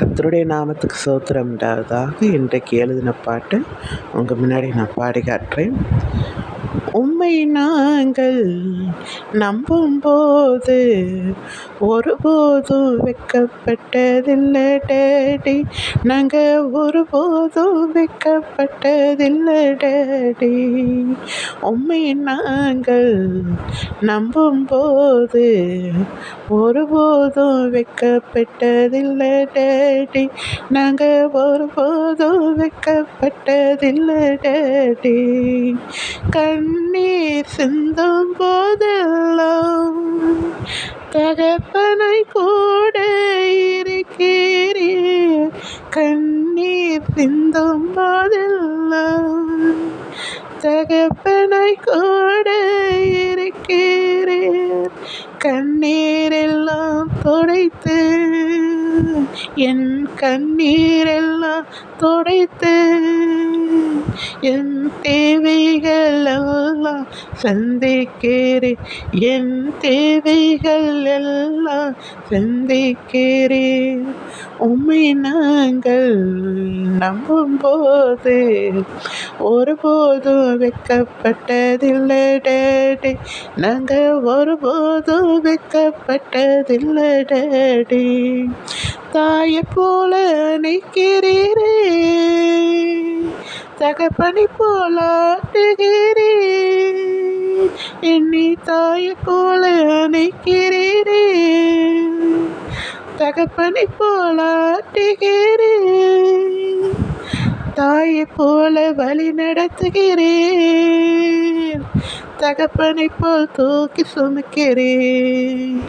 கத்தருடைய நாமத்துக்கு சோத்திரம் உண்டாவதாக இன்றைக்கு எழுதின பாட்டு. உங்கள் முன்னாடி நான் பாடி காட்டுறேன். உம்மை நாங்கள் நம்பும் போது ஒருபோதும் வெக்கப்பட்டதில்லை டேடி. நாங்கள் ஒருபோதும் வெக்கப்பட்டதில்லை டேடி. உம்மை நாங்கள் நம்பும் போது ஒருபோதும் வெக்கப்பட்டதில்லை டேடி. நாங்கள் ஒருபோதும் வெக்கப்பட்டதில்லை டேடி. கண்ணீர் சிந்தும் போதெல்லாம் தகப்பனை கூட இருக்கிறீர். கண்ணீர் சிந்தும் போதெல்லாம் தகப்பனை கூட இருக்கிறீர். கண்ணீரெல்லாம் துடைத்து என் கண்ணீரெல்லாம் துடைத்து என் தேவைகள் எல்லாம் சந்திக்கிறேன். என் தேவைகள் எல்லாம் சந்திக்கிறேன். உண்மை நாங்கள் நம்பும் போது ஒருபோதும் வைக்கப்பட்டதில்லை டேடி நாங்கள் ஒருபோதும் வைக்கப்பட்டதில்லை டேடி தாயை போல நிற்கிறீரே. தகப்பனை போலாட்டுகிறே என்னை தாயை போல அணைக்கிறீரே தகப்பனை போலாட்டுகிறே தாயை போல வழி நடத்துகிறேன். தகப்பனை போல் தூக்கி சுமக்கிறேன்.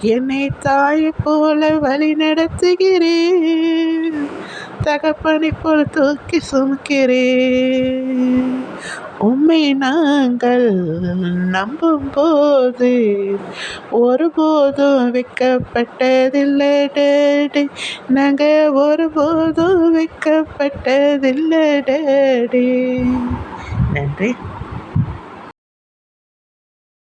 என்னை தாயை போல வழி நடத்துகிறேன். தகப்பனை போல் தூக்கி சுமக்கிறேன். உண்மை நாங்கள் நம்பும் போது ஒருபோதும் விற்கப்பட்டதில்லை டேடி நாங்கள் ஒருபோதும் விற்கப்பட்டதில்லை டேடி நன்றி.